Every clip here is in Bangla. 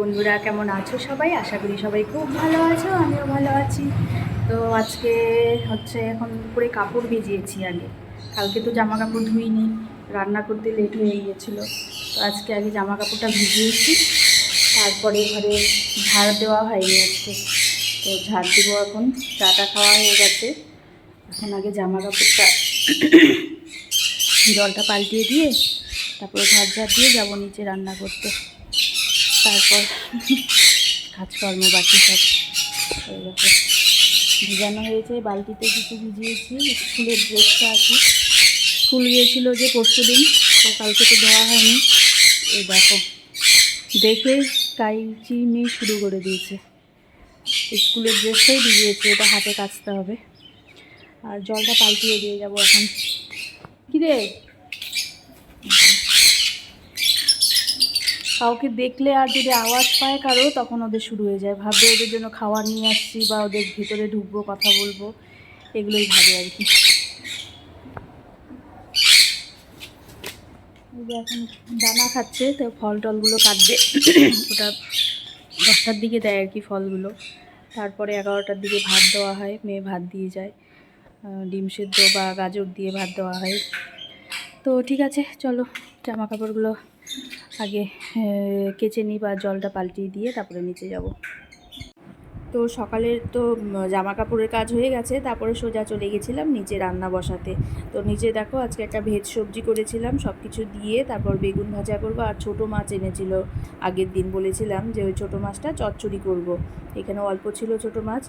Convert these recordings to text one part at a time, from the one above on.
বন্ধুরা, কেমন আছো সবাই? আশা করি সবাই খুব ভালো আছো, আমিও ভালো আছি। তো আজকে হচ্ছে এখন করে কাপড় ভিজিয়েছি আগে। কালকে তো জামা কাপড় ধুইনি, রান্না করতে লেট হয়ে গিয়েছিল। তো আজকে আগে জামা কাপড়টা ভিজিয়েছি, তারপরে ঘরে ঝাড় দেওয়া হয়নি আজকে। তো ঝাড় দেবো এখন চাটা খাওয়া হয়ে গেছে। এখন আগে জামা কাপড়টা জলটা পাল্টিয়ে দিয়ে, তারপরে ঝাড় ঝাড় দিয়ে যাব নিচে রান্না করতে। তারপর কাজকর্ম বাকি সব ভিজানো হয়েছে, বালতিতে কিছু ভিজিয়েছি, স্কুলের ড্রেসটা আছে স্কুল গিয়েছিল যে পরশু দিন, তো কালকে তো দেওয়া হয়নি। এই দেখো, দেখে কাইচি নিয়ে শুরু করে দিয়েছে। স্কুলের ড্রেসটাই ভিজিয়েছে, ওটা হাতে কাচতে হবে। আর জলটা পাল্টিয়ে দিয়ে যাব এখন। কিরে? কাউকে দেখলে আর যদি আওয়াজ পায় কারও, তখন ওদের শুরু হয়ে যায়। ভাবে ওদের জন্য খাবার নিয়ে আসছি বা ওদের ভিতরে ঢুকবো, কথা বলব। এগুলোই ভাবে আর কি। এখন দানা খাচ্ছে, তো ফল টলগুলো কাটবে। ওটা দশটার দিকে দেয় আর কি ফলগুলো। তারপরে এগারোটার দিকে ভাত দেওয়া হয়, মেয়ে ভাত দিয়ে যায়। ডিম সেদ্ধ বা গাজর দিয়ে ভাত দেওয়া হয়। তো ঠিক আছে, চলো জামা কাপড়গুলো আগে কেচে নিই বা জলটা পাল্টিয়ে দিয়ে তারপরে নিচে যাব। তো সকালের তো জামা কাপড়ের কাজ হয়ে গেছে, তারপরে সোজা চলে গেছিলাম নিচে রান্না বসাতে। তো নিচে দেখো, আজকে একটা ভেজ সবজি করেছিলাম সব কিছু দিয়ে তারপর বেগুন ভাজা করব আর ছোটো মাছ এনেছিল। আগের দিন বলেছিলাম যে ওই ছোটো মাছটা চচ্চড়ি করব। এখানে অল্প ছিল ছোটো মাছ,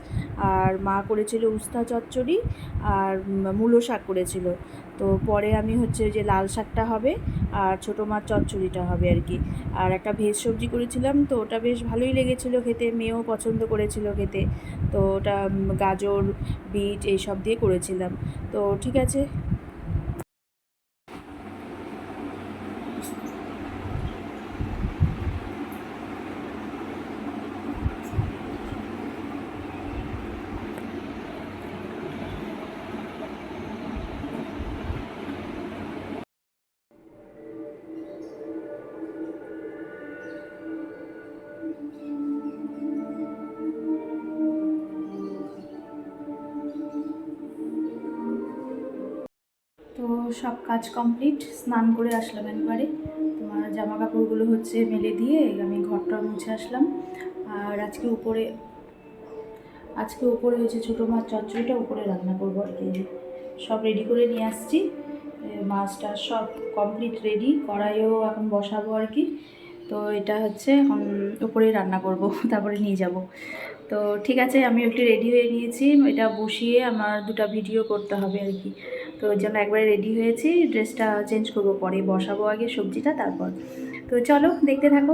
আর মা করেছিল উস্তা চচ্চড়ি, আর মূলো শাক করেছিল। তো পরে আমি হচ্ছে যে লাল শাকটা হবে আর ছোটো মাছ চচ্চড়িটা হবে আর কি। আর একটা ভেজ সবজি করেছিলাম, তো ওটা বেশ ভালোই লেগেছিলো খেতে, মেয়েও পছন্দ করেছিল খেতে। তো ওটা গাজর, বিট এইসব দিয়ে করেছিলাম। তো ঠিক আছে সব কাজ কমপ্লিট স্নান করে আসলাম একবারে। তোমার জামা কাপড়গুলো হচ্ছে মেলে দিয়ে আমি ঘরটা মুছে আসলাম। আর আজকে উপরে আজকে উপরে হয়েছে ছোটো মাছ চচ্চড়িটা, উপরে রান্না করব আর কি। সব রেডি করে নিয়ে আসছি। মাছটা সব কমপ্লিট রেডি কড়াইও এখন বসাবো আর কি। তো এটা হচ্ছে এখন উপরেই রান্না করব, তারপরে নিয়ে যাব। তো ঠিক আছে আমি একটু রেডি হয়ে নিয়েছি। এটা বসিয়ে আমার দুটো ভিডিও করতে হবে আর কি। তো ওই জন্য একবারে রেডি হয়েছি। ড্রেসটা চেঞ্জ করব পরে, বসাবো আগে সবজিটা, তারপর। তো চলো, দেখতে থাকো।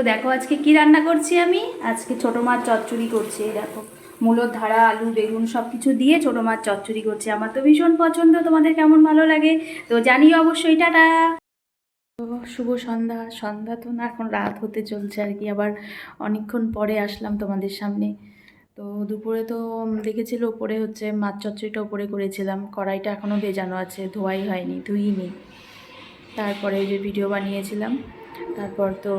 তো দেখো আজকে কি রান্না করছি আমি? আজকে ছোট মাছ চচ্চড়ি করছি দেখো। মূলোর ধারা, আলু, বেগুন সব কিছু দিয়ে ছোটো মাছ চচ্চড়ি করছে। আমার তো ভীষণ পছন্দ, তোমাদের কেমন ভালো লাগে? তো জানিও অবশ্যই, টাটা! শুভ সন্ধ্যা সন্ধ্যা তো না, এখন রাত হতে চলছে আর কি, আবার অনেকক্ষণ পরে আসলাম তোমাদের সামনে। তো দুপুরে তো দেখেছিল ওপরে হচ্ছে মাছ চচ্চড়িটা ওপরে করেছিলাম, কড়াইটা এখনও ভেজানো আছে, ধোয়াই হয়নি, ধুইনি। তারপরে যে ভিডিও বানিয়েছিলাম। তারপর তো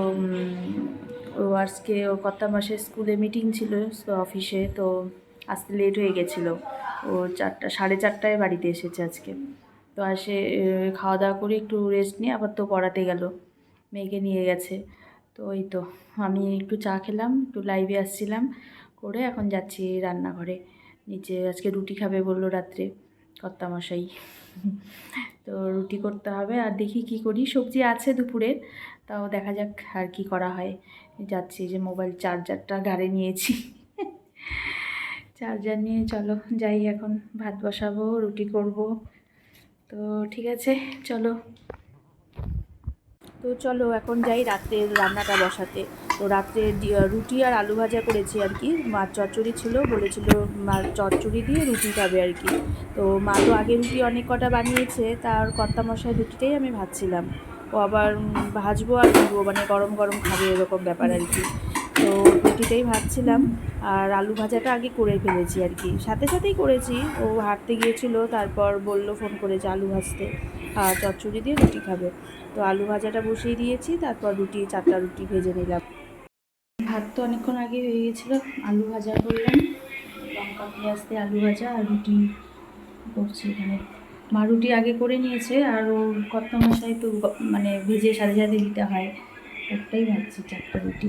ও আজকে, ও কর্তা মাসের স্কুলে মিটিং ছিল অফিসে তো আসতে লেট হয়ে গেছিল। ও চারটা, সাড়ে চারটায় বাড়িতে এসেছে আজকে। তো আসে খাওয়া দাওয়া করে একটু রেস্ট নিয়ে আবার তো পড়াতে গেল। মেয়েকে নিয়ে গেছে। তো ওই তো, আমি একটু চা খেলাম, একটু লাইভে আসছিলাম। করে এখন যাচ্ছি রান্নাঘরে। নিচে আজকে রুটি খাবে বলল রাত্রে। কর্তামশাই। তো রুটি করতে হবে আর দেখি কি করি। সবজি আছে দুপুরে, তাও দেখা যাক আর কি করা হয়। যাচ্ছি যে মোবাইল চার্জারটা গাড়ি নিয়েছি। চার্জার নিয়ে চলো, যাই এখন ভাত বসাবো, রুটি করব। তো ঠিক আছে, চলো। তো চলো, এখন যাই রাত্রের রান্নাটা বসাতে। তো রাত্রে রুটি আর আলু ভাজা করেছি আর কি। মার চচ্চড়ি ছিল, বলেছিল মার চচ্চড়ি দিয়ে রুটি খাবে আর কি। তো মা তো আগে রুটি অনেক কটা বানিয়েছে, তার কর্তা মশাই রুটিটাই আমি ভাজছিলাম। ও আবার ভাজবো আর দিব মানে গরম গরম খাবে এরকম ব্যাপার আর কি। তো রুটিটাই ভাজছিলাম আর আলু ভাজাটা আগে করে ফেলেছি আর কি। সাথে সাথেই করেছি, ও হাঁটতে গিয়েছিল, তারপর বলল ফোন করেছে আলু ভাজতে। চচ্চড়ি দিয়ে রুটি খাবে। তো আলু ভাজাটা বসিয়ে দিয়েছি, তারপর রুটি, চারটা রুটি ভেজে নিলাম। ভাত তো অনেকক্ষণ আগে হয়ে গেছিল আলু ভাজা করলাম। লঙ্কা, পেঁয়াজ দিয়ে আলু ভাজা আর রুটি করছি এখানে। মা রুটি আগে করে নিয়েছে আর ও কত মশাই তো মানে ভেজে সাথে সাথে দিতে হয়। একটাই ভাবছি চারটা রুটি।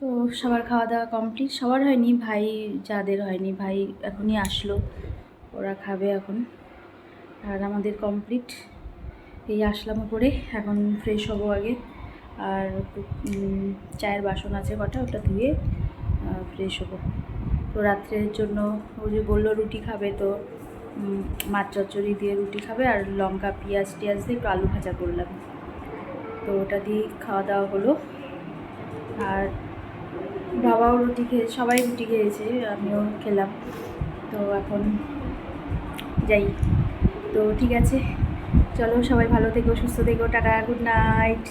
তো সবার খাওয়া দাওয়া কমপ্লিট সবার হয়নি, ভাই, যাদের হয়নি, ভাই এখনই আসলো। ওরা খাবে এখন। আর আমাদের কমপ্লিট এই আসলাম উপরে, এখন ফ্রেশ হব আগে। আর চায়ের বাসন আছে কটা, ওটা ধুয়ে ফ্রেশ হব। তো রাত্রের জন্য ও যে বলল রুটি খাবে, তো মাছ চচ্চড়ি দিয়ে রুটি খাবে আর লঙ্কা, পেঁয়াজ টিয়াজ দিয়ে একটু আলু ভাজা করলাম। তো ওটা দিয়ে খাওয়া দাওয়া হলো। আর বাবাও রুটি খেয়ে, সবাই রুটি খেয়েছে, আমিও খেলাম। তো এখন যাই। তো ঠিক আছে, চলো সবাই ভালো থেকো, সুস্থ থেকো, টাটা গুড নাইট